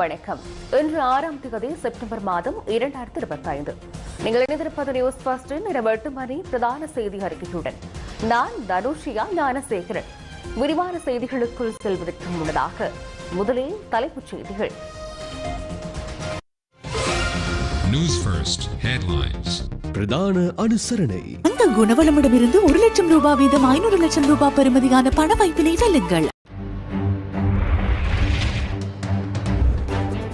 வணக்கம் இன்று ஆறாம் தேதி செப்டம்பர் மாதம் இரண்டாயிரத்தி இருபத்தி ஐந்து நீங்கள் இணைந்திருப்பது நியூஸ் பஸ்டின் இரவு எட்டு மணி பிரதான செய்தி அறிக்கையுடன் நான் தனுஷியா ஞானசேகரன். விரிவான செய்திகளுக்குள் செல்வதற்கு முன்னதாக முதலில் தலைப்புச் செய்திகள். News First headlines. பிரதான அனுசரணை. அந்த குணவளமிடமிருந்து ஒரு லட்சம் ரூபாய் வீதம் ஐநூறு லட்சம் ரூபாய் பெறுமதியான பண வாய்ப்பினை வெல்லுங்கள்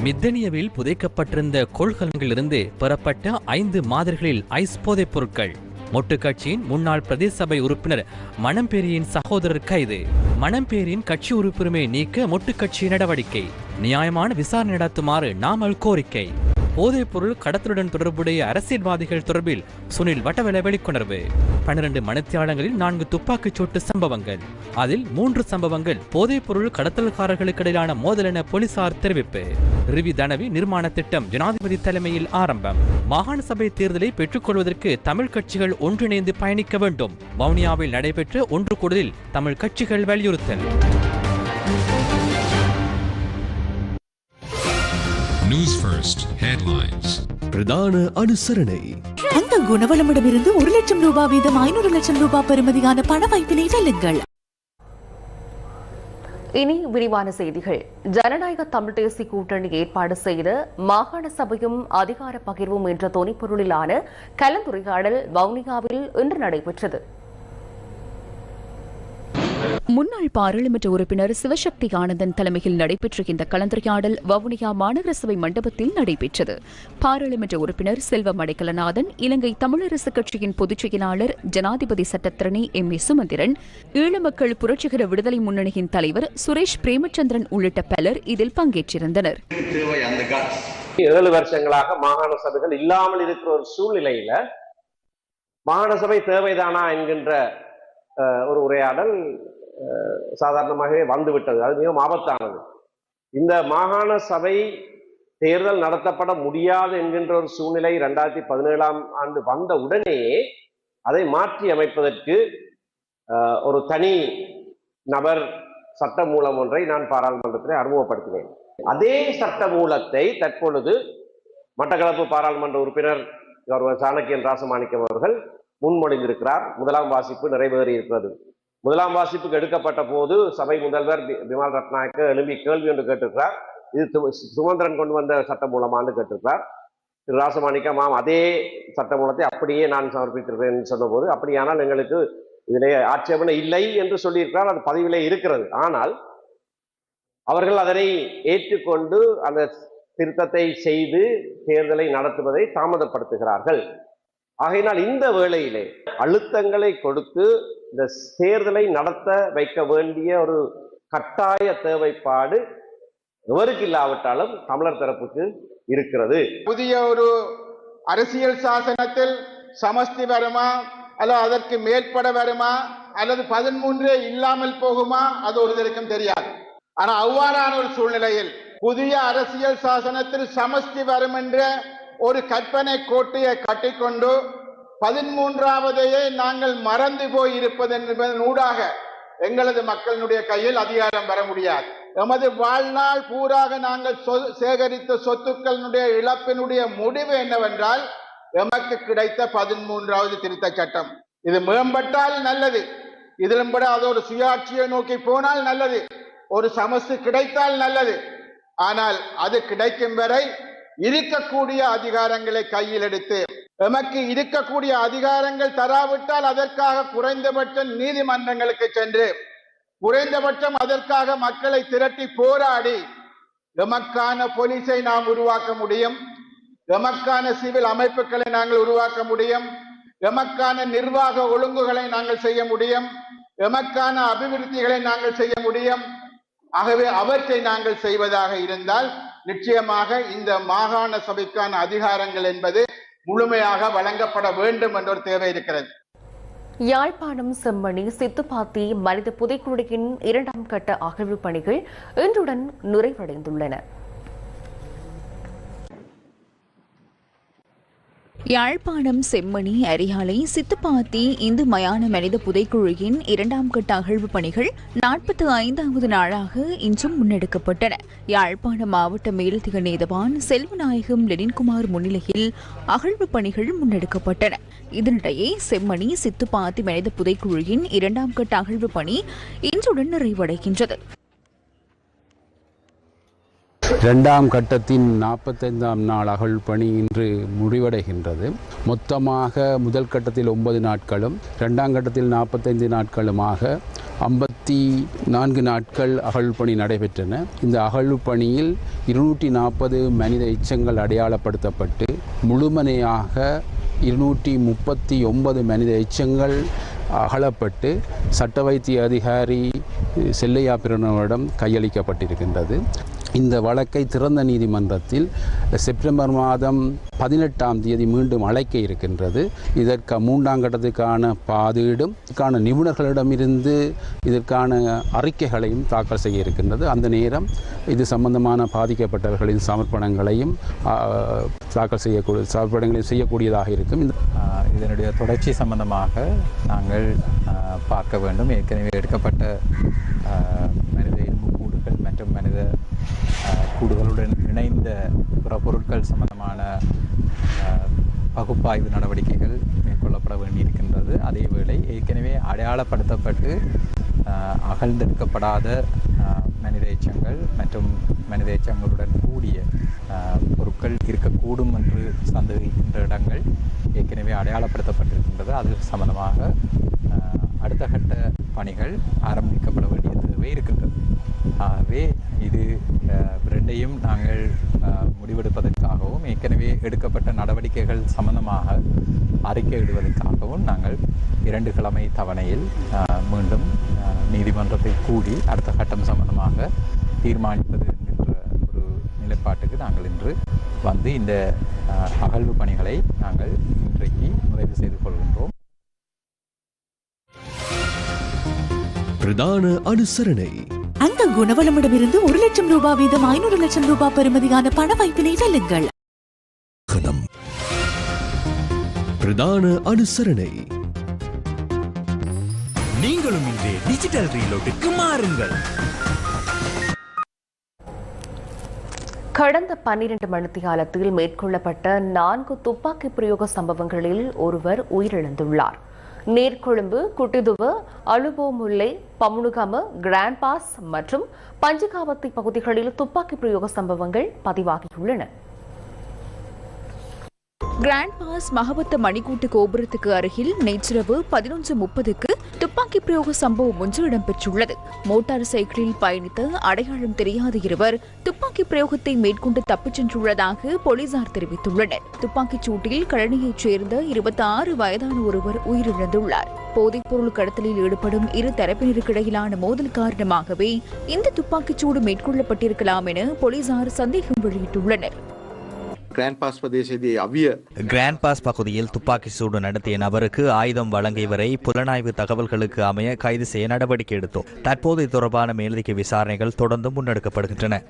மித்தனியவில் புதைக்கப்பட்டிருந்த கொள்கலங்களிலிருந்து பெறப்பட்ட ஐந்து மாதிரிகளில் ஐஸ் போதைப் பொருட்கள். மொட்டு கட்சியின் முன்னாள் பிரதேச சபை உறுப்பினர் மணம்பேரியின் சகோதரர் கைது. மணம்பேரியின் கட்சி உறுப்புரிமை நீக்க மொட்டு கட்சி நடவடிக்கை. நியாயமான விசாரணை நடத்துமாறு நாமல் கோரிக்கை. போதைப் பொருள் கடத்தலுடன் தொடர்புடைய அரசியல்வாதிகள் தொடர்பில் சுனில் வட்டவெள வெளிக்கொணர்வு. பன்னிரண்டு மணித்தியாலங்களில் நான்கு துப்பாக்கிச் சூட்டு சம்பவங்கள். அதில் மூன்று சம்பவங்கள் போதைப் பொருள் கடத்தல்காரர்களுக்கு இடையிலான மோதல் என போலீசார் தெரிவிப்பு. ரிவி தனவி நிர்மாண திட்டம் ஜனாதிபதி தலைமையில் ஆரம்பம். மாகாண சபை தேர்தலை பெற்றுக்கொள்வதற்கு தமிழ் கட்சிகள் ஒன்றிணைந்து பயணிக்க வேண்டும். வவுனியாவில் நடைபெற்ற ஒன்று கூடலில் தமிழ் கட்சிகள் வலியுறுத்தல். News First headlines. பிரதான அனுசரணை. அந்த குணவளமிடமிருந்து ஒரு லட்சம் ரூபாய் வீதம் ஐநூறு லட்சம் ரூபாய் பெறுமதியான பண வாய்ப்பினை வெல்லுங்கள். இனி விரிவான செய்திகள். ஜனநாயக தமிழ் தேசிய கூட்டணி ஏற்பாடு செய்த மாகாண சபையும் அதிகார பகிர்வும் என்ற தொனிப்பொருளிலான கலந்துரையாடல் வவுனியாவில் இன்று நடைபெற்றது. முன்னாள் பாராளுமன்ற உறுப்பினர் சிவசக்தி ஆனந்தன் தலைமையில் நடைபெற்ற இந்த கலந்துரையாடல் வவுனியா மாநகர சபை மண்டபத்தில் நடைபெற்றது. பாராளுமன்ற உறுப்பினர் செல்வம் மடைக்கலநாதன் இலங்கை தமிழரசு கட்சியின் பொதுச் செயலாளர் ஜனாதிபதி சட்டத்திரணி எம். ஏ. சுமந்திரன் ஈழ மக்கள் புரட்சிகர விடுதலை முன்னணியின் தலைவர் சுரேஷ் பிரேமச்சந்திரன் உள்ளிட்ட பலர் இதில் பங்கேற்றிருந்தனர். ஏழு வருஷங்களாக மாகாண சபைகள் இல்லாமல் இருக்கிற ஒரு சூழ்நிலையில மாகாண சபை தேவைதானா என்கின்ற ஒரு உரையாடல் சாதாரணமாகவே வந்துவிட்டது. அது மிகவும் ஆபத்தானது. இந்த மாகாண சபை தேர்தல் நடத்தப்பட முடியாது என்கின்ற ஒரு சூழ்நிலை ரெண்டாயிரத்தி பதினேழாம் ஆண்டு வந்த உடனேயே அதை மாற்றி அமைப்பதற்கு ஒரு தனி நபர் சட்ட மூலம் ஒன்றை நான் பாராளுமன்றத்தில் அறிமுகப்படுத்தினேன். அதே சட்ட மூலத்தை தற்பொழுது மட்டக்களப்பு பாராளுமன்ற உறுப்பினர் கௌரவ சாணக்கியன் ராசமாணிக்கம் அவர்கள் முன்மொழிந்திருக்கிறார். முதலாம் வாசிப்பு நிறைவேறி இருக்கிறது முதலாம் வாசிப்புக்கு எடுக்கப்பட்ட போது சபை முதல்வர் விமால் பிமல் ரத்நாயக்க கேள்வி ஒன்று கேட்டிருக்கிறார். இது து- சுமந்திரன் கொண்டு வந்த சட்ட மூலமானு கேட்டிருக்கிறார். திரு ராசமாணிக்கம் மாம் அதே சட்ட மூலத்தை அப்படியே நான் சமர்ப்பித்திருக்கிறேன் சொன்னபோது அப்படியானால் எங்களுக்கு இதிலே ஆட்சேபனை இல்லை என்று சொல்லியிருக்கிறார். அது பதிவிலே இருக்கிறது. ஆனால் அவர்கள் அதனை ஏற்றுக்கொண்டு அந்த திருத்தத்தை செய்து தேர்தலை நடத்துவதை தாமதப்படுத்துகிறார்கள். ஆகையினால் இந்த வேளையிலே அழுத்தங்களை கொடுத்து இந்த தேர்தலை நடத்த வைக்க வேண்டிய ஒரு கட்டாய தேவைப்பாடு எவருக்கு இல்லாவிட்டாலும் தமிழர் தரப்புக்கு இருக்கிறது. புதிய ஒரு அரசியல் சாசனத்தில் சமஸ்தி வருமா? அல்லது அதற்கு மேற்பட வருமா? அல்லது பதிமூன்றே இல்லாமல் போகுமா? அது ஒருத்தருக்கும் தெரியாது. ஆனா அவ்வாறான ஒரு சூழ்நிலையில் புதிய அரசியல் சாசனத்தில் சமஸ்தி வரும் என்ற ஒரு கற்பனை கோட்டையை கட்டிக்கொண்டு பதிமூன்றாவதையே நாங்கள் மறந்து போய் இருப்பது என்பதன் ஊடாக எங்களது மக்களினுடைய கையில் அதிகாரம் வர முடியாது. எமது வாழ்நாள் பூராக நாங்கள் சொ- சேகரித்த சொத்துக்களினுடைய இழப்பினுடைய முடிவு என்னவென்றால் எமக்கு கிடைத்த பதிமூன்றாவது திருத்த சட்டம். இது மேம்பட்டால் நல்லது. இதிலும் கூட அது ஒரு சுயாட்சியை நோக்கி போனால் நல்லது. ஒரு சமஸ்து கிடைத்தால் நல்லது. ஆனால் அது கிடைக்கும் வரை இருக்கக்கூடிய அதிகாரங்களை கையில் எடுத்து எமக்கு இருக்கக்கூடிய அதிகாரங்கள் தராவிட்டால் அதற்காக குறைந்தபட்சம் நீதிமன்றங்களுக்கு சென்று குறைந்தபட்சம் அதற்காக மக்களை திரட்டி போராடி எமக்கான போலீஸை நாம் உருவாக்க முடியும். எமக்கான சிவில் அமைப்புகளை நாங்கள் உருவாக்க முடியும். எமக்கான நிர்வாக ஒழுங்குகளை நாங்கள் செய்ய முடியும். எமக்கான அபிவிருத்திகளை நாங்கள் செய்ய முடியும். ஆகவே அவற்றை நாங்கள் செய்வதாக இருந்தால் நிச்சயமாக இந்த மாகாண சபைக்கான அதிகாரங்கள் என்பது முழுமையாக வழங்கப்பட வேண்டும் என்ற ஒரு தேவை இருக்கிறது. யாழ்ப்பாணம் செம்மணி சித்துப்பாத்தி மனித புதைக்குழியின் இரண்டாம் கட்ட அகழ்வு பணிகள் இன்றுடன் நிறைவடைந்துள்ளன. யாழ்ப்பாணம் செம்மணி அரியாலை சித்துப்பாத்தி இந்து மயான மனித புதைக்குழுவின் இரண்டாம் கட்ட அகழ்வு பணிகள் நாற்பத்தி ஐந்தாவது நாளாக இன்றும் முன்னெடுக்கப்பட்டன. யாழ்ப்பாணம் மாவட்ட மேலதிக நீதவான் செல்வநாயகம் லெனின்குமார் முன்னிலையில் அகழ்வு பணிகள் முன்னெடுக்கப்பட்டன. இதனிடையே செம்மணி சித்துப்பாத்தி மனித புதைக்குழுவின் இரண்டாம் கட்ட அகழ்வு பணி இன்றுடன் நிறைவடைகின்றது. இரண்டாம் கட்டத்தின் நாற்பத்தைந்தாம் நாள் அகழ் பணி இன்று முடிவடைகின்றது. மொத்தமாக முதல் கட்டத்தில் ஒன்பது நாட்களும் இரண்டாம் கட்டத்தில் நாற்பத்தைந்து நாட்களுமாக ஐம்பத்தி நான்கு நாட்கள் அகழ் பணி நடைபெற்றன. இந்த அகழ் பணியில் இருநூற்றி நாற்பது மனித எச்சங்கள் அடையாளப்படுத்தப்பட்டு முழுமனையாக இருநூற்றி முப்பத்தி ஒன்பது மனித எச்சங்கள் அகலப்பட்டு சட்ட வைத்திய அதிகாரி செல்லையா பிரணவரிடம் கையளிக்கப்பட்டிருக்கின்றது. இந்த வழக்கை திறந்த நீதிமன்றத்தில் செப்டம்பர் மாதம் பதினெட்டாம் தேதி மீண்டும் அழைக்க இருக்கின்றது. இதற்கு மூன்றாம் கட்டத்துக்கான பாதீடும் இதற்கான நிபுணர்களிடமிருந்து இதற்கான அறிக்கைகளையும் தாக்கல் செய்ய இருக்கின்றது. அந்த நேரம் இது சம்பந்தமான பாதிக்கப்பட்டவர்களின் சமர்ப்பணங்களையும் தாக்கல் செய்யக்கூடிய சமர்ப்பணங்களையும் செய்யக்கூடியதாக இருக்கும். இந்த இதனுடைய தொடர்ச்சி சம்பந்தமாக நாங்கள் பார்க்க வேண்டும். ஏற்கனவே எடுக்கப்பட்ட மனித இரும்பு கூடுகள் மற்றும் மனித கூடுகளுடன் இணைந்த பிற பொருட்கள் சம்பந்தமான பகுப்பாய்வு நடவடிக்கைகள் மேற்கொள்ளப்பட வேண்டியிருக்கின்றது. அதேவேளை ஏற்கனவே அடையாளப்படுத்தப்பட்டு அகழ்ந்தெடுக்கப்படாத மனித எச்சங்கள் மற்றும் மனித எச்சங்களுடன் கூடிய பொருட்கள் இருக்கக்கூடும் என்று சந்தேகிக்கின்ற இடங்கள் ஏற்கனவே அடையாளப்படுத்தப்பட்டிருக்கின்றது. அது சம்பந்தமாக அடுத்த கட்ட பணிகள் ஆரம்பிக்கப்பட வேண்டும். தேவை இருக்கின்றது. ஆகவே இது ரெண்டையும் நாங்கள் முடிவெடுப்பதற்காகவும் ஏற்கனவே எடுக்கப்பட்ட நடவடிக்கைகள் சம்பந்தமாக அறிக்கை இடுவதற்காகவும் நாங்கள் இரண்டு கிழமை தவணையில் மீண்டும் நீதிமன்றத்தை கூடி அடுத்த கட்டம் சம்பந்தமாக தீர்மானிப்பது என்கின்ற ஒரு நிலைப்பாட்டுக்கு நாங்கள் இன்று வந்து இந்த அகழ்வு பணிகளை நாங்கள் இன்றைக்கு நிறைவு செய்து கொள்கின்றோம். பிரதான அனுசரணை. அந்த குணவளமிடமிருந்து ஒரு லட்சம் ரூபாய் வீதம் ஐநூறு லட்சம் ரூபாய் பெறுமதியான பண வாய்ப்பினை வெல்லுங்கள் பிரதான அனுசரணை. நீங்களும் இன்று டிஜிட்டல் ரீலோட்டுக்கு மாறுங்கள். கடந்த பன்னிரண்டு மணித்தியாலத்தில் மேற்கொள்ளப்பட்ட நான்கு துப்பாக்கி பிரயோக சம்பவங்களில் ஒருவர் உயிரிழந்துள்ளார். நீர்கொழும்பு குட்டிதுவ அலுபோமுல்லை பமுனுகம கிராண்ட் பாஸ் மற்றும் பஞ்சகாவத்தி பகுதிகளில் துப்பாக்கி பிரயோக சம்பவங்கள் பதிவாகியுள்ளன. கிராண்ட் பாஸ் மகபத்த மணிக்கூட்டு கோபுரத்துக்கு அருகில் நேற்றிரவு பதினொன்று முப்பதுக்கு துப்பாக்கி பிரயோக சம்பவம் ஒன்று இடம்பெற்றுள்ளது மோட்டார் சைக்கிளில் பயணித்த அடையாளம் தெரியாத இருவர் துப்பாக்கி பிரயோகத்தை மேற்கொண்டு தப்பிச் சென்றுள்ளதாக போலீசார் தெரிவித்துள்ளனர் துப்பாக்கிச் சூட்டில் கழனியைச் சேர்ந்த இருபத்தி ஆறு வயதான ஒருவர் உயிரிழந்துள்ளார் போதைப்பொருள் கடத்தலில் ஈடுபடும் இரு தரப்பினருக்கிடையிலான மோதல் காரணமாகவே இந்த துப்பாக்கிச்சூடு மேற்கொள்ளப்பட்டிருக்கலாம் என போலீசார் சந்தேகம் வெளியிட்டுள்ளனர் கிராண்ட் பாஸ் பிரதேசத்தை அவிய கிராண்ட் பாஸ் பகுதியில் துப்பாக்கி சூடு நடத்திய நபருக்கு ஆயுதம் வழங்கியவரை புலனாய்வு தகவல்களுக்கு அமைய கைது செய்ய நடவடிக்கை எடுத்தோம். தற்போது இது தொடர்பான மேலதிக விசாரணைகள் தொடர்ந்து முன்னெடுக்கப்படுகின்றன.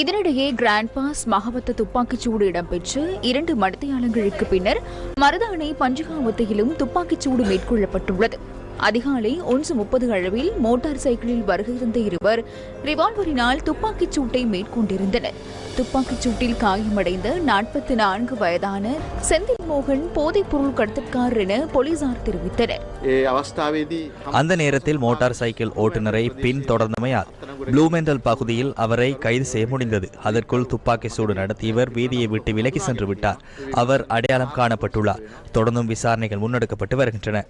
இதனிடையே கிராண்ட் பாஸ் மகவத்த துப்பாக்கிச்சூடு இடம்பெற்று இரண்டு மணித்தியாலங்களுக்கு பின்னர் மருதானை பஞ்சகாவத்தையிலும் துப்பாக்கிச்சூடு மேற்கொள்ளப்பட்டுள்ளது. அதிகாலை ஒன்று முப்பது அளவில் மோட்டார் சைக்கிளில் வருகையிருந்த இருவர் ரிவால்வரினால் துப்பாக்கிச் சூட்டை மேற்கொண்டிருந்தனர். துப்பாக்கிச் சூட்டில் காயமடைந்த நாற்பத்தி நான்கு வயதான செந்தில் மோகன் போதைப் பொருள் கடத்தற்காரர் என போலீசார் தெரிவித்தனர். அந்த நேரத்தில் மோட்டார் சைக்கிள் ஓட்டுநரை பின் தொடர்ந்தமையால் ப்ளூமெண்டல் பகுதியில் அவரை கைது செய்ய முடிந்தது. அதற்குள் துப்பாக்கி சூடு நடத்தியவர் வீதியை விட்டு விலகி சென்று விட்டார். அவர் அடையாளம் காணப்பட்டுள்ளார். தொடர்ந்தும் விசாரணைகள் முன்னெடுக்கப்பட்டு வருகின்றன.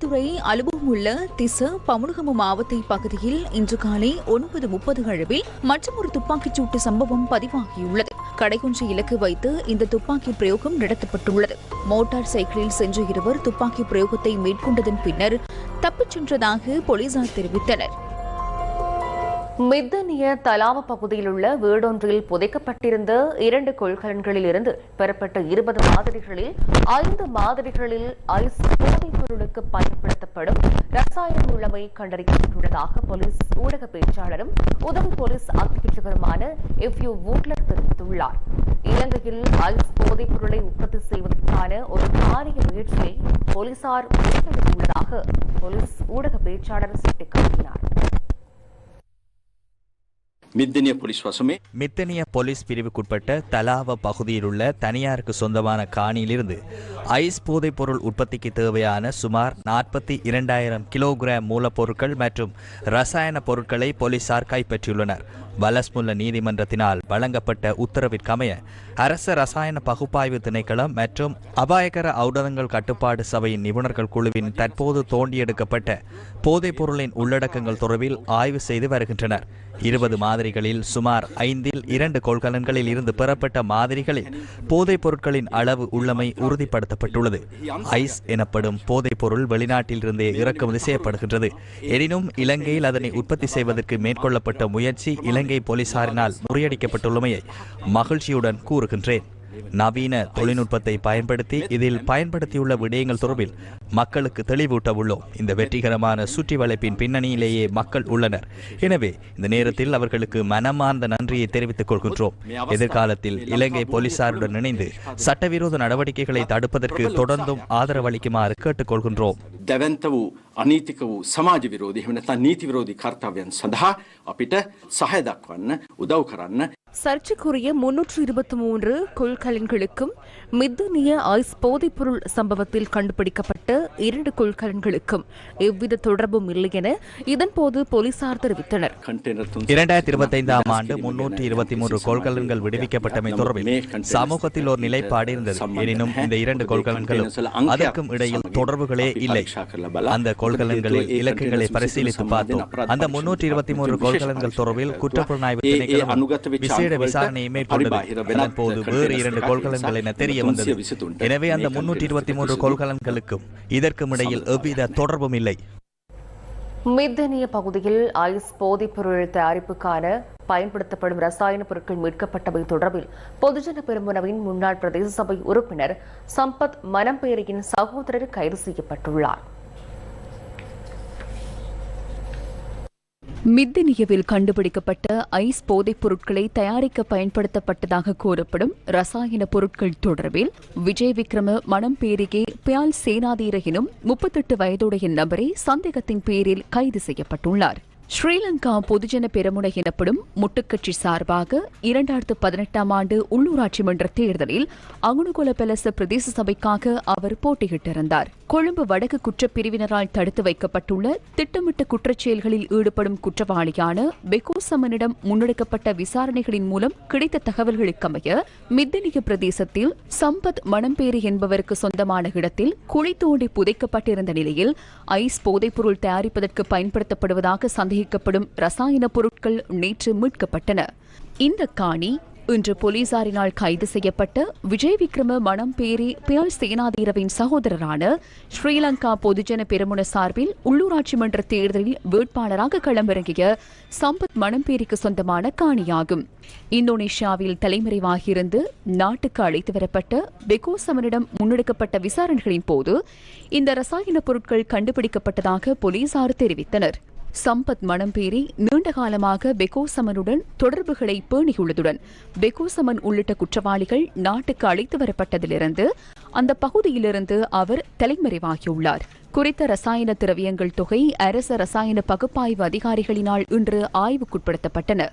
பானதுறை அலுவலமுள்ள திச பமுனுகம மாவட்ட பகுதியில் இன்று காலை ஒன்பது முப்பது அளவில் மற்றொரு துப்பாக்கிச் சூட்டு சம்பவம் பதிவாகியுள்ளது. கடைகுன்று இலக்கு வைத்து இந்த துப்பாக்கி பிரயோகம் நடத்தப்பட்டுள்ளது. மோட்டார் சைக்கிளில் சென்ற இருவர் துப்பாக்கி பிரயோகத்தை மேற்கொண்டதன் பின்னர் தப்பிச் சென்றதாக போலீசார் தெரிவித்தனர். மித்தனிய தலாவ பகுதியில் உள்ள வீடொன்றில் புதைக்கப்பட்டிருந்த இரண்டு கொள்கலன்களில் இருந்து பெறப்பட்ட இருபது மாதிரிகளில் ஐந்து மாதிரிகளில் ஐஸ் போதைப் பொருளுக்கு பயன்படுத்தப்படும் ரசாயன உள்ளமை கண்டறியப்பட்டுள்ளதாக போலீஸ் ஊடக பேச்சாளரும் உதவி போலீஸ் அத்தியட்சகருமான எஃப் யூ வூட்லர் தெரிவித்துள்ளார். இலங்கையில் ஐஸ் போதைப் பொருளை உற்பத்தி செய்வதற்கான ஒரு பாரிய முயற்சியை போலீசார் முன்னெடுத்துள்ளதாக போலீஸ் ஊடக பேச்சாளர் சுட்டிக்காட்டினார். மித்தனிய போலீஸ் வசமே. மித்தனிய போலீஸ் பிரிவுக்குட்பட்ட தலாவ பகுதியில் உள்ள தனியாருக்கு சொந்தமான காணியிலிருந்து ஐஸ் போதைப் பொருள் உற்பத்திக்கு தேவையான சுமார் நாற்பத்தி இரண்டாயிரம் கிலோகிராம் மூலப்பொருட்கள் மற்றும் ரசாயன பொருட்களை போலீசார் கைப்பற்றியுள்ளனர். வலஸ்முல்ல நீதிமன்றத்தினால் வழங்கப்பட்ட உத்தரவிற்கமைய அரச ரசாயன பகுப்பாய்வு திணைக்களம் மற்றும் அபாயகர ஔடதங்கள் கட்டுப்பாடு சபையின் நிபுணர்கள் குழுவின் தற்போது தோண்டியெடுக்கப்பட்ட போதைப் பொருளின் உள்ளடக்கங்கள் தொடர்பில் ஆய்வு செய்து வருகின்றனர். இருபது மாதிரிகளில் சுமார் ஐந்தில் இரண்டு கொள்கலன்களில் இருந்து பெறப்பட்ட மாதிரிகளில் போதைப் பொருட்களின் அளவு உள்ளமை உறுதிப்படுத்தப்பட்டுள்ளது. ஐஸ் எனப்படும் போதைப் பொருள் வெளிநாட்டிலிருந்தே இறக்குமதி செய்யப்படுகின்றது. எனினும் இலங்கையில் அதனை உற்பத்தி செய்வதற்கு மேற்கொள்ளப்பட்ட முயற்சி இலங்கை போலீசாரினால் முறியடிக்கப்பட்டுள்ளமையை மகிழ்ச்சியுடன் கூறுகின்றேன். நவீன தொழில்நுட்பத்தை பயன்படுத்தி இதில் பயன்படுத்தியுள்ள விடயங்கள் தொடர்பில் மக்களுக்கு தெளிவூட்ட உள்ளோம் இந்த வெற்றிகரமான சுற்றி வளைப்பின் பின்னணியிலேயே மக்கள் உள்ளனர் எனவே இந்த நேரத்தில் அவர்களுக்கு மனமார்ந்த நன்றியை தெரிவித்துக் கொள்கின்றோம் எதிர்காலத்தில் இலங்கை போலீசாருடன் இணைந்து சட்டவிரோத நடவடிக்கைகளை தடுப்பதற்கு தொடர்ந்தும் ஆதரவளிக்குமாறு கேட்டுக்கொள்கின்றோம் දැවන්ත වූ අනීතික වූ සමාජ විරෝධී එහෙම නැත්නම් නීති විරෝධී කර්තව්‍යයන් සඳහා අපිට සහය දක්වන්න උදව් කරන්න சர்ச்சைக்குரிய முன்னூற்று இருபத்தி மூன்று கொள்கலன்களுக்கும் மித்துனிய ஐஸ் போதைப்பொருள் சம்பவத்தில் கண்டுபிடிக்கப்பட்ட இரண்டு கொள்கலன்களுக்கும் எவ்வித தொடர்பும் இல்லை என இதன்போது போலீசார் தெரிவித்தனர். இரண்டாயிரத்தி இருபத்தைந்தாம் ஆண்டு முன்னூற்றி இருபத்தி மூன்று கொள்கலன்கள் விடுவிக்கப்பட்டமை தொடர்பில் சமூகத்தில் ஒரு நிலைப்பாடு இருந்தது. எனினும் இந்த இரண்டு கொள்கலன்களும் அதற்கும் இடையில் தொடர்புகளே இல்லை. அந்த கொள்கலன்களில் இலக்குகளை பரிசீலித்து பார்த்தோம். அந்த முன்னூற்றி இருபத்தி மூன்று கொள்கலன்கள் தொடர்பில் குற்றப்புலனாய்வு விசேட விசாரணையை மேற்கொண்டது. அதன் போது வேறு இரண்டு கொள்கலன்கள் என தெரிய வந்தது? எனவே அந்த முன்னூற்றி இருபத்தி மூன்று கொள்கலன்களுக்கும் இதற்கும் இடையில் எவ்வித தொடர்பும் இல்லை. மித்தனிய பகுதியில் ஐஸ் போதைப்பொருள் தயாரிப்புக்கான பயன்படுத்தப்படும் ரசாயன பொருட்கள் மீட்கப்பட்டவை தொடர்பில் பொதுஜன பெருமுனவின் முன்னாள் பிரதேச சபை உறுப்பினர் சம்பத் மனம்பேரியின் சகோதரர் கைது செய்யப்பட்டுள்ளார். மித்தினியவில் கண்டுபிடிக்கப்பட்ட ஐஸ் போதைப் பொருட்களை தயாரிக்க பயன்படுத்தப்பட்டதாக கூறப்படும் ரசாயன பொருட்கள் தொடர்பில் விஜய் விக்ரம மனம் பேரிகே பியால் சேனாதீர எனும் முப்பத்தெட்டு வயதுடைய நபரே சந்தேகத்தின் பேரில் கைது செய்யப்பட்டுள்ளார். ஸ்ரீலங்கா பொதுஜன பெருமுனை எனப்படும் முட்டுக்கட்சி சார்பாக இரண்டாயிரத்து பதினெட்டாம் ஆண்டு உள்ளூராட்சி மன்ற தேர்தலில் அகுணுகுல பெலச பிரதேச சபைக்காக அவர் போட்டியிட்டிருந்தார். கொழும்பு வடக்கு குற்றப் பிரிவினரால் தடுத்து வைக்கப்பட்டுள்ள திட்டமிட்ட குற்றச்செயல்களில் ஈடுபடும் குற்றவாளியான பெகோசமனிடம் முன்னெடுக்கப்பட்ட விசாரணைகளின் மூலம் கிடைத்த தகவல்களுக்கமைய மித்தனிய பிரதேசத்தில் சம்பத் மணம்பேரி என்பவருக்கு சொந்தமான இடத்தில் குழி தோண்டி புதைக்கப்பட்டிருந்த நிலையில் ஐஸ் போதைப்பொருள் தயாரிப்பதற்கு பயன்படுத்தப்படுவதாக சந்தேகிக்கப்படும் ரசாயன பொருட்கள் நேற்று மீட்கப்பட்டன. இந்த காணி இன்று போலீசாரினால் கைது செய்யப்பட்ட விஜய் விக்ரம மணம்பேரி பியல் சேனாதீரவின் சகோதரரான ஸ்ரீலங்கா பொதுஜன பெருமுன சார்பில் உள்ளூராட்சி மன்ற தேர்தலில் வேட்பாளராக களமிறங்கிய சம்பத் மணம்பேரிக்கு சொந்தமான காணியாகும். இந்தோனேஷியாவில் தலைமறைவாகியிருந்து நாட்டுக்கு அழைத்து வரப்பட்ட பெகோசமனிடம் முன்னெடுக்கப்பட்ட விசாரணைகளின் போது இந்த ரசாயன பொருட்கள் கண்டுபிடிக்கப்பட்டதாக போலீசார் தெரிவித்தனர். சம்பத் மணம்பேரி நீண்ட காலமாக பெகோசமனுடன் தொடர்புகளை பேணியுள்ளதுடன் பெகோசமன் உள்ளிட்ட குற்றவாளிகள் நாட்டுக்கு அழைத்து வரப்பட்டதிலிருந்து அந்த பகுதியிலிருந்து அவர் தலைமறைவாகியுள்ளார். குறித்த ரசாயன திரவியங்கள் தொகை அரச ரசாயன பகுப்பாய்வு அதிகாரிகளினால் இன்று ஆய்வுக்குட்படுத்தப்பட்டன.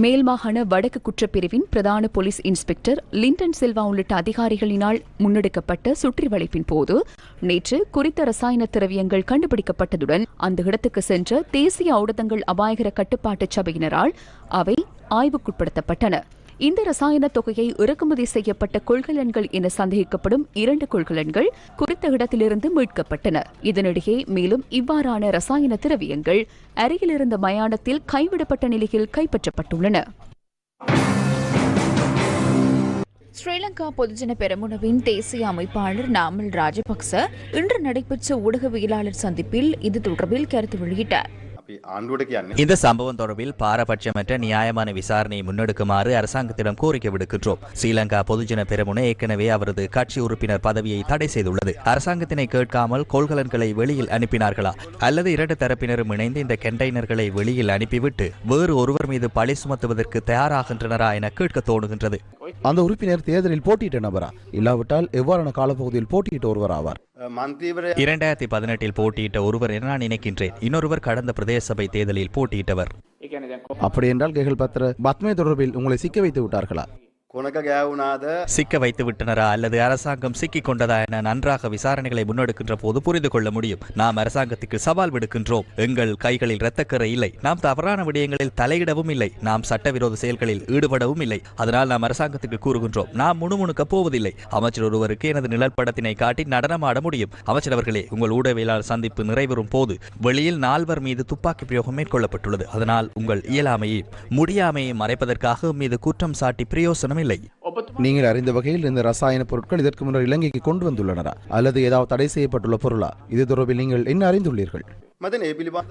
மேல்மாகாண வடக்கு குற்றப்பிரிவின் பிரதான போலீஸ் இன்ஸ்பெக்டர் லிண்டன் சில்வா உள்ளிட்ட அதிகாரிகளினால் முன்னெடுக்கப்பட்ட சுற்றிவளைப்பின் போது நேற்று குறித்த ரசாயன திரவியங்கள் கண்டுபிடிக்கப்பட்டதுடன் அந்த இடத்துக்கு சென்ற தேசிய ஊடகங்கள் அபாயகர கட்டுப்பாட்டு சபையினரால் அவை ஆய்வுக்குட்படுத்தப்பட்டன. இந்த ரசாயன தொகையை இறக்குமதி செய்யப்பட்ட கொள்கலன்கள் என சந்தேகிக்கப்படும் இரண்டு கொள்கலன்கள் குறித்த இடத்திலிருந்து மீட்கப்பட்டன. இதனிடையே மேலும் இவ்வாறான ரசாயன திரவியங்கள் அருகிலிருந்த மயானத்தில் கைவிடப்பட்ட நிலையில் கைப்பற்றப்பட்டுள்ளன. ஸ்ரீலங்கா பொதுஜன பெரமுனவின் தேசிய அமைப்பாளர் நாமல் ராஜபக்ச இன்று நடைபெற்ற ஊடகவியலாளர் சந்திப்பில் இது தொடர்பில் கருத்து வெளியிட்டார். இந்த சம்பவம் தொடர்பில் பாரபட்சமற்ற நியாயமான விசாரணையை முன்னெடுக்குமாறு அரசாங்கத்திடம் கோரிக்கை விடுக்கின்றோம். ஸ்ரீலங்கா பொதுஜன பெரமுன ஏற்கனவே அவரது கட்சி உறுப்பினர் பதவியை தடை செய்துள்ளது. அரசாங்கத்தினை கேட்காமல் கொள்கலன்களை வெளியில் அனுப்பினார்களா? அல்லது இரண்டு தரப்பினரும் இணைந்து இந்த கண்டெய்னர்களை வெளியில் அனுப்பிவிட்டு வேறு ஒருவர் மீது பழி சுமத்துவதற்கு தயாராகின்றனரா என கேட்க தோணுகின்றது. அந்த உறுப்பினர் தேர்தலில் போட்டியிட்ட நபரா? இல்லாவிட்டால் எவ்வாறான காலப்பகுதியில் போட்டியிட்ட ஒருவர் ஆவார் இரண்டாயிரத்தி பதினெட்டில் போட்டியிட்ட ஒருவர் என நான் நினைக்கின்றேன். இன்னொருவர் கடந்த பிரதேச சபை தேர்தலில் போட்டியிட்டவர். அப்படி என்றால் கேகல் பத்திர பத்மே தொடர்பில் உங்களை சிக்க வைத்து விட்டார்களா? சிக்க வைத்து விட்டனரா அல்லது அரசாங்கம் சிக்கிக் கொண்டதா என நன்றாக விசாரணைகளை முன்னெடுக்கின்ற போது புரிந்து கொள்ள முடியும். நாம் அரசாங்கத்துக்கு சவால் விடுக்கின்றோம். எங்கள் கைகளில் இரத்தக்கரை இல்லை. நாம் தவறான விடயங்களில் தலையிடவும் இல்லை. நாம் சட்டவிரோத செயல்களில் ஈடுபடவும் இல்லை. அதனால் நாம் அரசாங்கத்துக்கு கூறுகின்றோம். நாம் முணுமுணுக்கப் போவதில்லை. அமைச்சர் ஒருவருக்கு எனது நிழல் படத்தினை காட்டி நடனமாட முடியும். அமைச்சர் அவர்களே உங்கள் ஊடகவியலாளர் சந்திப்பு நிறைவேறும் போது வெளியில் நால்வர் மீது துப்பாக்கி பிரயோகம் மேற்கொள்ளப்பட்டுள்ளது. அதனால் உங்கள் இயலாமையை முடியாமையை மறைப்பதற்காக மீது குற்றம் சாட்டி பிரயோசனம் இல்லை நீங்கள் அறிந்த வகையில் இந்த ரசாயன பொருட்கள் இதற்கு முன்னர் இலங்கைக்கு கொண்டு வந்துள்ளனரா? அல்லது ஏதாவது தடை செய்யப்பட்டுள்ள பொருளா? இது தொடர்பில் நீங்கள் என்ன அறிந்துள்ளீர்கள்?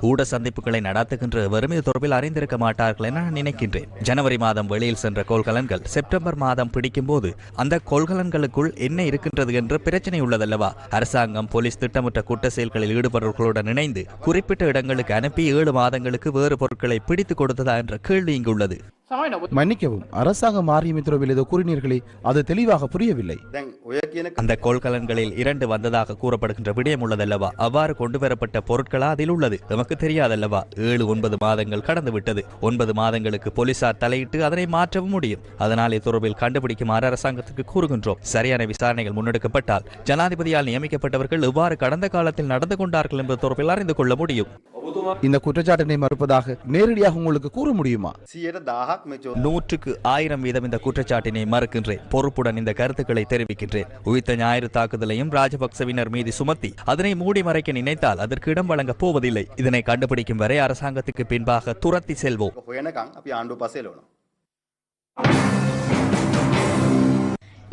ஊட சந்திப்புகளை நடத்துகின்ற வறுமை தொடர்பில் அறிந்திருக்க மாட்டார்கள் என நான் நினைக்கின்றேன். ஜனவரி மாதம் வெளியில் சென்ற கொள்கலன்கள் செப்டம்பர் மாதம் பிடிக்கும் போது அந்த கொள்கலன்களுக்குள் என்ன இருக்கின்றது என்ற பிரச்சனை உள்ளதல்லவா? அரசாங்கம் போலீஸ் திட்டமிட்ட குற்ற செயல்களில் ஈடுபடுவர்களுடன் இணைந்து குறிப்பிட்ட இடங்களுக்கு அனுப்பி ஏழு மாதங்களுக்கு வேறு பொருட்களை பிடித்துக் கொடுத்ததா என்ற கேள்வி இங்கு உள்ளது. மன்னிக்கவும் அரசாங்கம் மாறியமை தொடர்பில் ஏதோ கூறினீர்களே அது தெளிவாக புரியவில்லை. அந்த கொள்கலன்களில் இரண்டு வந்ததாக கூறப்படுகின்ற விடயம் உள்ளதல்லவா? அவ்வாறு கொண்டு வரப்பட்ட பொருட்களா? அதில் உள்ளது. நமக்கு தெரியாதல்லவா? ஏழு ஒன்பது மாதங்கள் கடந்து விட்டது. ஒன்பது மாதங்களுக்கு போலீசார் தலையிட்டு அதனை மாற்றவும் முடியும். அதனால் இத்தொடர்பில் கண்டுபிடிக்குமாறு அரசாங்கத்துக்கு கூறுகின்றோம். சரியான விசாரணைகள் முன்னெடுக்கப்பட்டால் ஜனாதிபதியால் நியமிக்கப்பட்டவர்கள் எவ்வாறு கடந்த காலத்தில் நடந்து கொண்டார்கள் என்பது தொடர்பில் அறிந்து கொள்ள முடியும். இந்த குற்றச்சாட்டினை மறுப்பதாக நேரடியாக உங்களுக்கு கூற முடியுமா? நூற்றுக்கு ஆயிரம் வீதம் இந்த குற்றச்சாட்டினை மறுக்கின்றேன். பொறுப்புடன் இந்த கருத்துக்களை தெரிவிக்கின்றேன். உயிர்த்த ஞாயிறு தாக்குதலையும் ராஜபக்சவினர் மீது சுமத்தி அதனை மூடி மறைக்க நினைத்தால் அதற்கு இடம் வழங்கப் போவதில்லை. இதனை கண்டுபிடிக்கும் வரை அரசாங்கத்துக்கு பின்பாக துரத்தி செல்வோம்.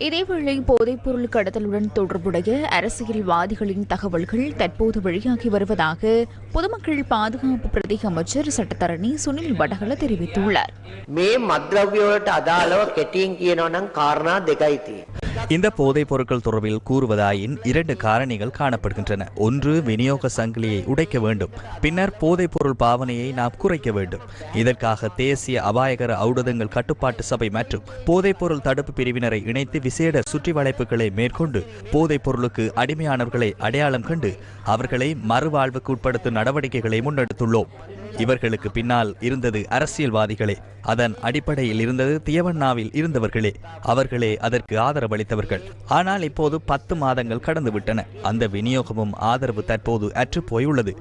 இதேவேளை போதைப்பொருள் கடத்தலுடன் தொடர்புடைய அரசியல்வாதிகளின் தகவல்கள் தற்போது வெளியாகி வருவதாக பொதுமக்கள் பாதுகாப்பு பிரதி அமைச்சர் சட்டத்தரணி சுனில் வடகல தெரிவித்துள்ளார். மே மத்ரவியோட அதாலோ கெட்டியும் காரணம் திகாய்த்தி இந்த போதைப் பொருட்கள் தொடர்பில் கூறுவதாயின் இரண்டு காரணிகள் காணப்படுகின்றன. ஒன்று விநியோக சங்கிலியை உடைக்க வேண்டும். பின்னர் போதைப் பொருள் பாவனையை நாம் குறைக்க வேண்டும். இதற்காக தேசிய அபாயகர ஔடதங்கள் கட்டுப்பாட்டு சபை மற்றும் போதைப் பொருள் தடுப்பு பிரிவினரை இணைத்து விசேட சுற்றி வளைப்புகளை மேற்கொண்டு போதைப் பொருளுக்கு அடிமையானவர்களை அடையாளம் கண்டு அவர்களை மறுவாழ்வுக்கு உட்படுத்தும் நடவடிக்கைகளை முன்னெடுத்துள்ளோம். இவர்களுக்கு பின்னால் இருந்தது அரசியல்வாதிகளே. அதன் அடிப்படையில் இருந்தது தியவண்ணாவில் இருந்தவர்களே. அவர்களே அதற்கு ஆதரவளித்தவர்கள். ஆனால் இப்போது பத்து மாதங்கள் கடந்துவிட்டன. அந்த விநியோகமும் ஆதரவு தற்போது அற்றுப்போய் உள்ளது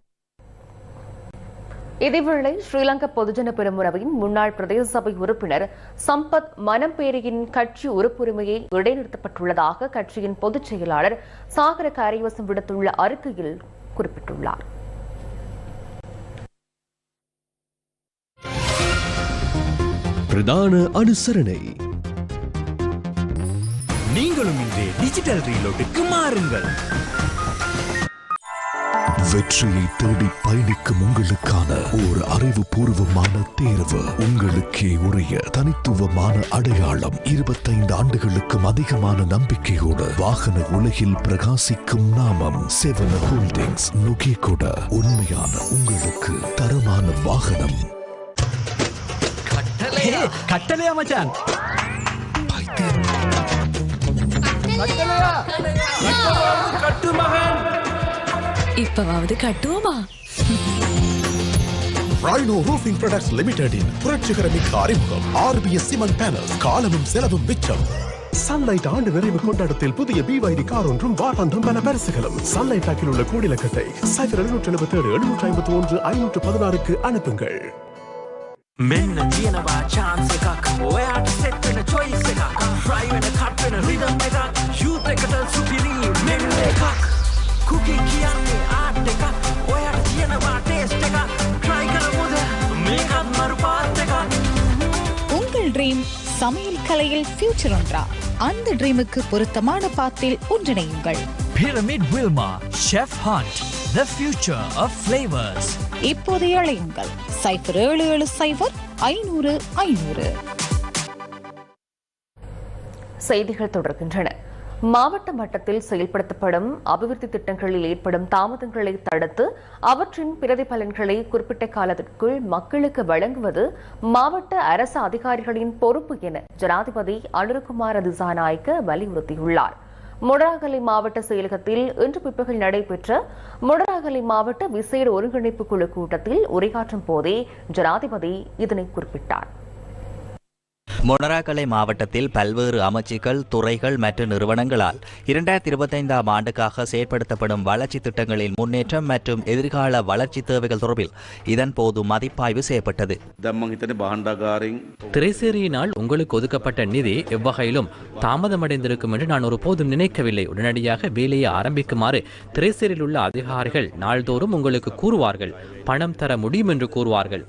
இதேவேளை ஸ்ரீலங்கா பொதுஜன பெருமுறவின் முன்னாள் பிரதேச சபை உறுப்பினர் சம்பத் மனம்பேரியின் கட்சி உறுப்புரிமையை இடைநிறுத்தப்பட்டுள்ளதாக கட்சியின் பொதுச் செயலாளர் சாகர காரியவசம் விடுத்துள்ள அறிக்கையில் குறிப்பிட்டுள்ளார். பிரதான அனுசரணை. நீங்களும் இன்று டிஜிட்டல் ரீலோட்டுக்கு மாறுங்கள். வெற்றியை தேடி பயணிக்கும் உங்களுக்கான ஓர் அறிவுபூர்வமான தேர்வு. உங்களுக்கே உரிய தனித்துவமான அடையாளம் இருபத்தைந்து ஆண்டுகளுக்கும் அதிகமான நம்பிக்கையோடு வாகன உலகில் பிரகாசிக்கும் நாமம் செவன் ஹோல்டிங்ஸ் நுகேகொட. உண்மையான உங்களுக்கு தரமான வாகனம். கட்டளையா மச்சான்? கட்டு மகன் இப்பவாவது கட்டுவோமா? Rhino Roofing Products Limitedin புரட்சிகர மிக்க அறிமுகம் RBS சிமெண்ட் பேனல்ஸ் காலமும் செலவும் மிச்சம். சன்லைட் ஆண்டு நிறைவு கொண்டாட்டத்தில் புதிய பிவைடி கார் ஒன்றும் வாராந்தம் பல பரிசுகளும். சன்லைட் பேக்கில் உள்ள கோடிலக்கட்டை சைபர் எழுநூற்றி எழுபத்தி ஏழு எழுநூற்றி ஐம்பத்தி ஒன்று ஐநூற்று பதினாறுக்கு அனுப்புங்கள். මෙන්න තියෙනවා chance එකක් ඔයාට සෙට් වෙන choice එකක් try වෙන cut වෙන rhythm එකක් youth එකට සුපිරි මෙන්න එකක් cooking කියන්නේ art එකක් ඔයාට තියෙනවා taste එකක් try කරමුද මේකත් මරු පාත් එකක් உங்கள் ட்ரீம் சமையல் கலையில் ஃபியூச்சர் ஒன்றா அந்த ட்ரீமுக்கு பொருத்தமான பாத்தில் ஒன்றிணையுங்கள். Pyramid Wilma Chef Hunt The future of flavors. இப்போதைய அழையுங்கள். சைபர் ஏழு ஏழு சைபர் ஐநூறு ஐநூறு. செய்திகள் தொடர்கின்றன. மாவட்ட மட்டத்தில் செயல்படுத்தப்படும் அபிவிருத்தி திட்டங்களில் ஏற்படும் தாமதங்களை தடுத்து அவற்றின் பிரதிபலன்களை குறிப்பிட்ட காலத்திற்குள் மக்களுக்கு வழங்குவது மாவட்ட அரசு அதிகாரிகளின் பொறுப்பு என ஜனாதிபதி அனுருகுமார திசாநாயக்க வலியுறுத்தியுள்ளார். மொடராகலை மாவட்ட செயலகத்தில் இன்று பிற்பகல் நடைபெற்ற மொடராகலை மாவட்ட விசேட ஒருங்கிணைப்பு குழு கூட்டத்தில் உரையாற்றும் போதே ஜனாதிபதி இதனை குறிப்பிட்டார். மொனராகலை மாவட்டத்தில் பல்வேறு அமைச்சுக்கள் துறைகள் மற்றும் நிறுவனங்களால் இரண்டாயிரத்தி இருபத்தைந்தாம் ஆண்டுக்காக செயற்படுத்தப்படும் வளர்ச்சி திட்டங்களின் முன்னேற்றம் மற்றும் எதிர்கால வளர்ச்சி தேவைகள் தொடர்பில் இதன்போது மதிப்பாய்வு செய்யப்பட்டது. திரைசேரியினால் உங்களுக்கு ஒதுக்கப்பட்ட நிதி எவ்வகையிலும் தாமதமடைந்திருக்கும் என்று நான் ஒருபோதும் நினைக்கவில்லை. உடனடியாக வேலையை ஆரம்பிக்குமாறு திரைசேரியில் உள்ள அதிகாரிகள் நாள்தோறும் உங்களுக்கு கூறுவார்கள். பணம் தர முடியும் என்று கூறுவார்கள்.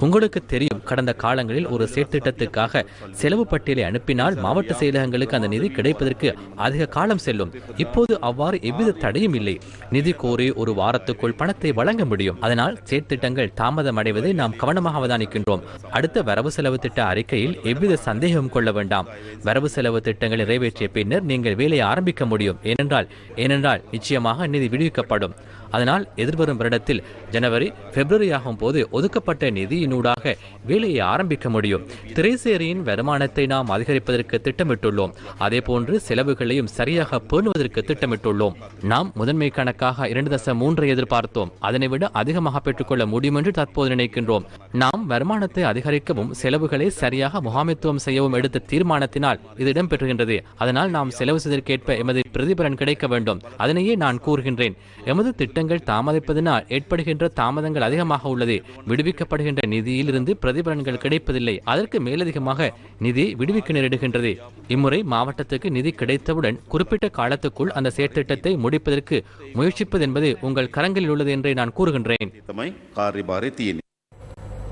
உங்களுக்கு தெரியும் கடந்த காலங்களில் ஒரு செயற்திட்டத்துக்காக செலவு பட்டியலை அனுப்பினால் மாவட்ட செயலகங்களுக்கு அந்த நிதி கிடைப்பதற்கு அதிக காலம் செல்லும். இப்போது அவ்வாறு எவ்வித தடையும் இல்லை. நிதி கோரி ஒரு வாரத்துக்குள் பணத்தை வழங்க முடியும். அதனால் செயற்திட்டங்கள் தாமதம் அடைவதை நாம் கவனமாக அவதானிக்கின்றோம். அடுத்த வரவு செலவு திட்ட அறிக்கையில் எவ்வித சந்தேகம் கொள்ள வேண்டாம். வரவு செலவு திட்டங்களை நிறைவேற்றிய பின்னர் நீங்கள் வேலையை ஆரம்பிக்க முடியும். ஏனென்றால் ஏனென்றால் நிச்சயமாக நிதி விடுவிக்கப்படும். அதனால் எதிர்வரும் வருடத்தில் ஜனவரி பிப்ரவரி ஆகும் போது ஒதுக்கப்பட்ட நிதியினூடாக வேலையை ஆரம்பிக்க முடியும். திரைசேரியின் வருமானத்தை நாம் அதிகரிப்பதற்கு திட்டமிட்டுள்ளோம். அதேபோன்று செலவுகளையும் சரியாக பேணுவதற்கு திட்டமிட்டுள்ளோம். நாம் முதன்மை கணக்காக இரண்டு தசம் மூன்றை எதிர்பார்த்தோம். அதனை விட அதிகமாக பெற்றுக்கொள்ள முடியும் என்று தற்போது நினைக்கின்றோம். நாம் வருமானத்தை அதிகரிக்கவும் செலவுகளை சரியாக முகாமைத்துவம் செய்யவும் எடுத்த தீர்மானத்தினால் இது இடம்பெறுகின்றது. அதனால் நாம் செலவு செய்தற்கேற்ப எமது பிரதிபலன் கிடைக்க வேண்டும். அதனையே நான் கூறுகின்றேன். எமது திட்டங்கள் தாமதிப்பதனால் ஏற்படுகின்ற தாமதங்கள் அதிகமாக உள்ளது. விடுவிக்கப்படுகின்ற நிதியிலிருந்து பிரதிபலன்கள் கிடைப்பதில்லை. அதற்கு மேலதிகமாக நிதி விடுவிக்க நேரிடுகின்றது. இம்முறை மாவட்டத்துக்கு நிதி கிடைத்தவுடன் குறிப்பிட்ட காலத்துக்குள் அந்த செயற்திட்டத்தை முடிப்பதற்கு முயற்சிப்பது என்பது உங்கள் கரங்களில் உள்ளது என்றே நான் கூறுகின்றேன்.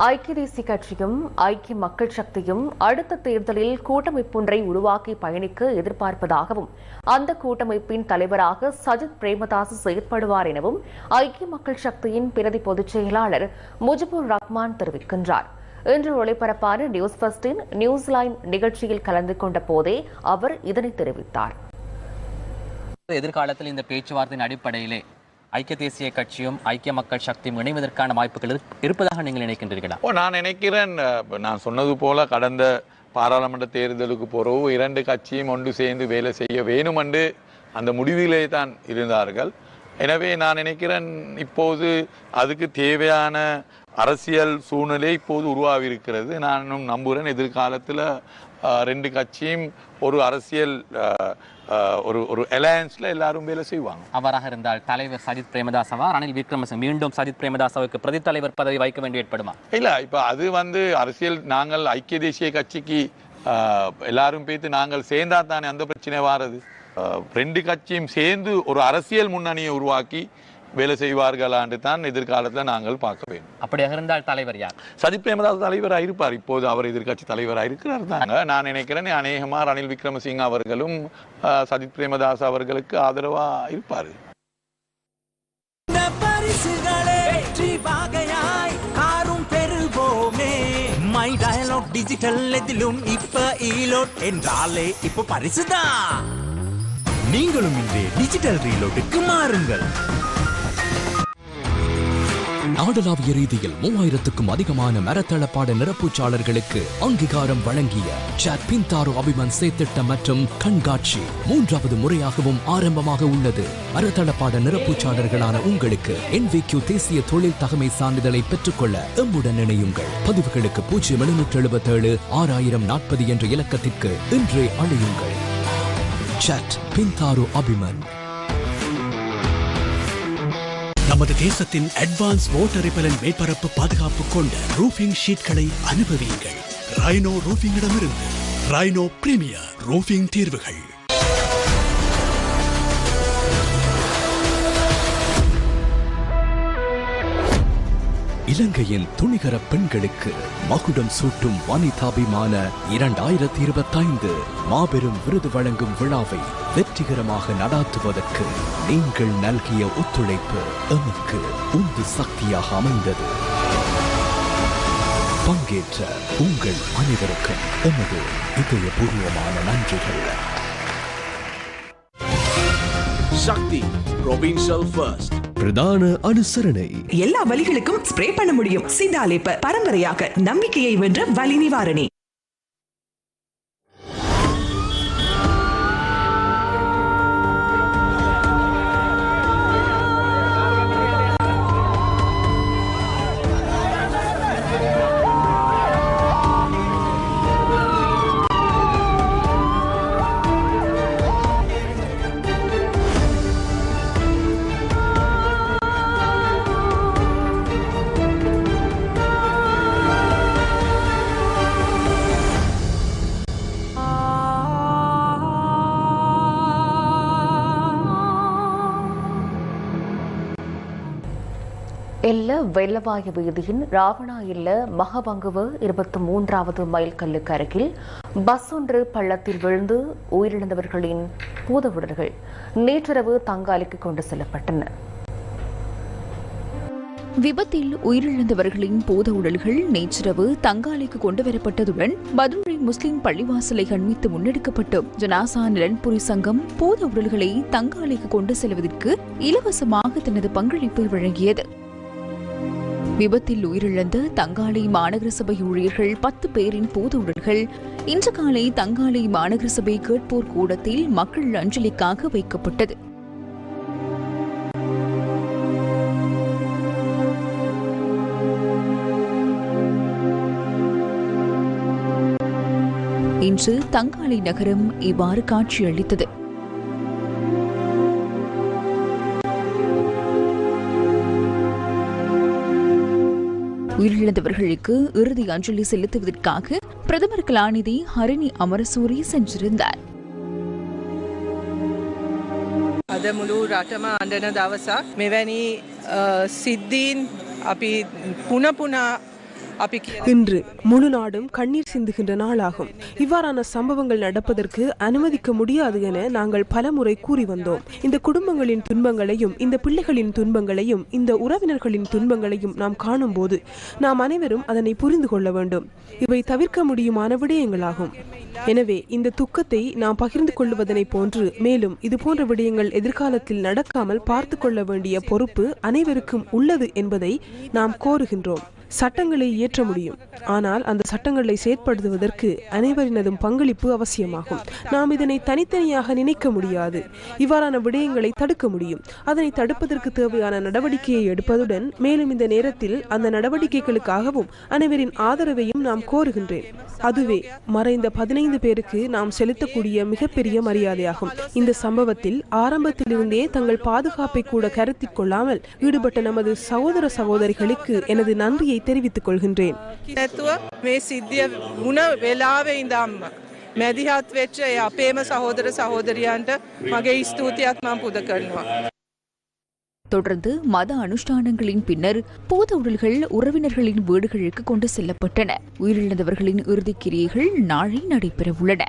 ஐக்கிய தேசிய கட்சியும் ஐக்கிய மக்கள் சக்தியும் அடுத்த தேர்தலில் கூட்டமைப்பொன்றை உருவாக்கி பயணிக்க எதிர்பார்ப்பதாகவும் அந்த கூட்டமைப்பின் தலைவராக சஜித் பிரேமதாஸ் செயற்படுவார் எனவும் ஐக்கிய மக்கள் சக்தியின் பிரதி பொதுச் செயலாளர் முஜிபுர் ரஹ்மான் தெரிவிக்கின்றார். இன்று ஒளிபரப்பான நியூஸ் ஃபர்ஸ்டின் நியூஸ் லைன் நிகழ்ச்சியில் கலந்து கொண்ட போதே அவர் இதனை தெரிவித்தார். எதிர்காலத்தில் இந்த பேச்சுவார்த்தையின் அடிப்படையிலே ஐக்கிய தேசிய கட்சியும் ஐக்கிய மக்கள் சக்தியும் இணைவதற்கான வாய்ப்புகள் இருப்பதாக நீங்கள் நினைக்கின்றீர்களா? ஓ நான் நினைக்கிறேன் நான் சொன்னது போல கடந்த பாராளுமன்ற தேர்தலுக்கு பிறகு இரண்டு கட்சியும் ஒன்று சேர்ந்து வேலை செய்ய வேணுமென்று அந்த முடிவிலே தான் இருந்தார்கள். எனவே நான் நினைக்கிறேன் இப்போது அதுக்கு தேவையான அரசியல் சூழ்நிலை இப்போது உருவாகியிருக்கிறது. நானும் நம்புகிறேன் எதிர்காலத்தில் ரெண்டு கட்சியும் ஒரு அரசியல் ஒரு ஒரு அலையன்ஸில் எல்லாரும் வேலை செய்வாங்க. அவ்வாறாக இருந்தால் தலைவர் சஜித் பிரேமதாசவா ரணில் விக்ரமசிங்க மீண்டும் சஜித் பிரேமதாசவுக்கு பிரதி தலைவர் பதவி வைக்க வேண்டி ஏற்படுமா? இல்ல இப்ப அது வந்து அரசியல் நாங்கள் ஐக்கிய தேசிய கட்சிக்கு எல்லாரும் பேத்து நாங்கள் சேர்ந்தா தானே அந்த பிரச்சனை வாரது. ரெண்டு கட்சியும் சேர்ந்து ஒரு அரசியல் முன்னணியை உருவாக்கி வேலை செய்வார்களான்னு தான் எதிர்காலத்தில் நாங்கள் பார்க்க வேண்டும். அப்படியாக இருந்தால் தலைவர் யார்? சஜித் பிரேமதாஸ் தலைவராக இருப்பார். இப்போது அவர் எதிர்க்கட்சி தலைவராக இருக்கிறார் தாங்க. நான் நினைக்கிறேன் அநேகமாக ரணில் விக்ரமசிங்க அவர்களும் சஜித் பிரேமதாஸ் அவர்களுக்கு ஆதரவாக இருப்பார். மை டயலாக் டிஜிட்டல் எதிலும் இப்ப ஈலோட் என்றாலே இப்ப பரிசுதான். நீங்களும் இன்று டிஜிட்டல் ரீலோட்டுக்கு மாறுங்கள். நாடளாவிய ரீதியில் மூவாயிரத்துக்கும் அதிகமான மரத்தளப்பாட நிரப்புச்சாளர்களுக்கு அங்கீகாரம் வழங்கிய சாட் பின்தாரோ அபிமன் சேத்திட்டம் மற்றும் கண்காட்சி மூன்றாவது முறையாகவும் ஆரம்பமாக உள்ளது. மரத்தளப்பாட நிரப்புச்சாளர்களான உங்களுக்கு NVQ தேசிய தொழில் தகமை சான்றிதழை பெற்றுக்கொள்ள எம்முடன் இணையுங்கள். பதிவுகளுக்கு பூஜ்ஜியம் எழுநூற்று எழுபத்தேழு ஆறாயிரம் நாற்பது என்ற இலக்கத்திற்கு இன்றே அழையுங்கள். சாட் பின்தாரோ அபிமன். நமது தேசத்தின் அட்வான்ஸ் வாட்டர் ரிப்பலன் மேற்பரப்பு பாதுகாப்பு கொண்ட ரூஃபிங் ஷீட்களை அனுபவியுங்கள். ரைனோ ரூஃபிங்கிடமிருந்து ரைனோ பிரீமியர் ரூஃபிங் தீர்வுகள். இலங்கையின் துணிகர பெண்களுக்கு மகுடம் சூட்டும் வனிதாபிமான இரண்டாயிரத்தி இருபத்தைந்து மாபெரும் விருது வழங்கும் விழாவை வெற்றிகரமாக நடாத்துவதற்கு நீங்கள் நல்கிய ஒத்துழைப்பு எமக்கு உந்து சக்தியாக அமைந்தது. பங்கேற்ற உங்கள் அனைவருக்கும் எமது இதயபூர்வமான நன்றிகள். சக்தி ப்ரொவின்ஷியல் ஃபர்ஸ்ட் பிரதான அனுசரணை. எல்லா வலிகளுக்கும் ஸ்ப்ரே பண்ண முடியும். சிந்தாலேப்ப பரம்பரையாக நம்பிக்கையை வென்ற வலி நிவாரணி. இல்ல வெள்ளவாய வீதியின் ராவணா இல்ல மகபங்குவ இருபத்தி மூன்றாவது மைல் கல்லுக்கு அருகில் பஸ் ஒன்று பள்ளத்தில் விழுந்து உயிரிழந்தவர்களின் பூத உடல்கள் நேற்றிரவு தங்காலிக்கு கொண்டு செல்லப்பட்டன. விபத்தில் உயிரிழந்தவர்களின் பூத உடல்கள் நேற்றிரவு தங்காலைக்கு கொண்டு வரப்பட்டதுடன் மதுரை முஸ்லிம் பள்ளிவாசலை கண்மித்து முன்னெடுக்கப்பட்டு ஜனாசா நிலன்புரி சங்கம் பூத உடல்களை தங்காலைக்கு கொண்டு செல்வதற்கு இலவசமாக தனது பங்களிப்பை வழங்கியது. விபத்தில் உயிரிழந்த தங்காலை மாநகர சபை ஊழியர்கள் பத்து பேரின் பூத உடல்கள் இன்று காலை தங்காலை மாநகர சபை கேட்போர் கூடத்தில் மக்கள் அஞ்சலிக்காக வைக்கப்பட்டது. இன்று தங்காலை நகரம் இவ்வாறு காட்சியளித்தது. உயிரிழந்தவர்களுக்கு இறுதி அஞ்சலி செலுத்துவதற்காக பிரதமர் கலாநிதி ஹரிணி அமரசூரி சென்றிருந்தார் අද මුළු රටම අඩන දවසක් මෙවැනි අ, සිද්ධීන් අපි පුන පුනා අපි කිය இன்று முழு நாடும் கண்ணீர் சிந்துகின்ற நாளாகும். இவ்வாறான சம்பவங்கள் நடப்பதற்கு அனுமதிக்க முடியாது என நாங்கள் பலமுறை கூறி வந்தோம். இந்த குடும்பங்களின் துன்பங்களையும் இந்த பிள்ளைகளின் துன்பங்களையும் இந்த உறவினர்களின் துன்பங்களையும் நாம் காணும்போது நாம் அனைவரும் அதனை புரிந்து கொள்ள வேண்டும். இவை தவிர்க்க முடியுமான விடயங்களாகும். எனவே இந்த துக்கத்தை நாம் பகிர்ந்து கொள்வதனை போன்று மேலும் இது போன்ற விடயங்கள் எதிர்காலத்தில் நடக்காமல் பார்த்து கொள்ள வேண்டிய பொறுப்பு அனைவருக்கும் உள்ளது என்பதை நாம் கோருகின்றோம். சட்டங்களை இயற்ற முடியும். ஆனால் அந்த சட்டங்களை செயற்படுத்துவதற்கு அனைவரினதும் பங்களிப்பு அவசியமாகும். நாம் இதனை தனித்தனியாக நினைக்க முடியாது. இவ்வாறான விடயங்களை தடுக்க முடியும். அதனை தடுப்பதற்கு தேவையான நடவடிக்கையை எடுப்பதுடன் மேலும் இந்த நேரத்தில் அந்த நடவடிக்கைகளுக்காகவும் அனைவரின் ஆதரவையும் நாம் கோருகின்றேன். அதுவே மறைந்த பதினைந்து பேருக்கு நாம் செலுத்தக்கூடிய மிகப்பெரிய மரியாதையாகும். இந்த சம்பவத்தில் ஆரம்பத்திலிருந்தே தங்கள் பாதுகாப்பை கூட கருத்தில் கொள்ளாமல் ஈடுபட்ட நமது சகோதர சகோதரிகளுக்கு எனது நன்றியை தெரிவித்துக் கொள்கின்றேன் නැතුව මේ සිද්ධිය වුණ වෙලාවෙ ඉඳම්ම මැදිහත් වෙච්ච ඒ අපේම සහෝදර සහෝදරියන්ට මගේ ස්තුතියක් මම පුද කරනවා. தொடர்ந்து மத அனுஷ்டானங்களின் பின்னர் பூத உடல்கள் உறவினர்களின் வீடுகளுக்கு கொண்டு செல்லப்பட்டன உயிரிழந்தவர்களின் இறுதிக் கிரியைகள் நாளை நடைபெறவுள்ளன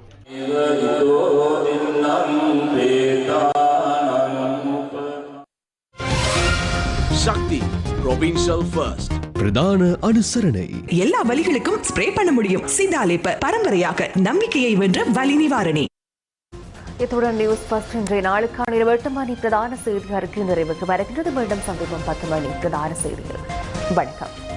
சக்தி ப்ரொவின்ஷியல் ஃபர்ஸ்ட் பிரதான அனுசரணை. எல்லா வலிகளுக்கும் ஸ்ப்ரே பண்ண முடியும். சிந்தாலேப்ப பரம்பரையாக நம்பிக்கையை வென்ற வலி நிவாரணி. இத்துடன் நியூஸ் ஃபர்ஸ்ட் இன்றைய நாளுக்கான இரவு எட்டு மணி பிரதான செய்தி அறிக்கை நிறைவுக்கு வருகின்றது. மீண்டும் சந்திப்போம். பத்து மணி பிரதான செய்திகள். வணக்கம்.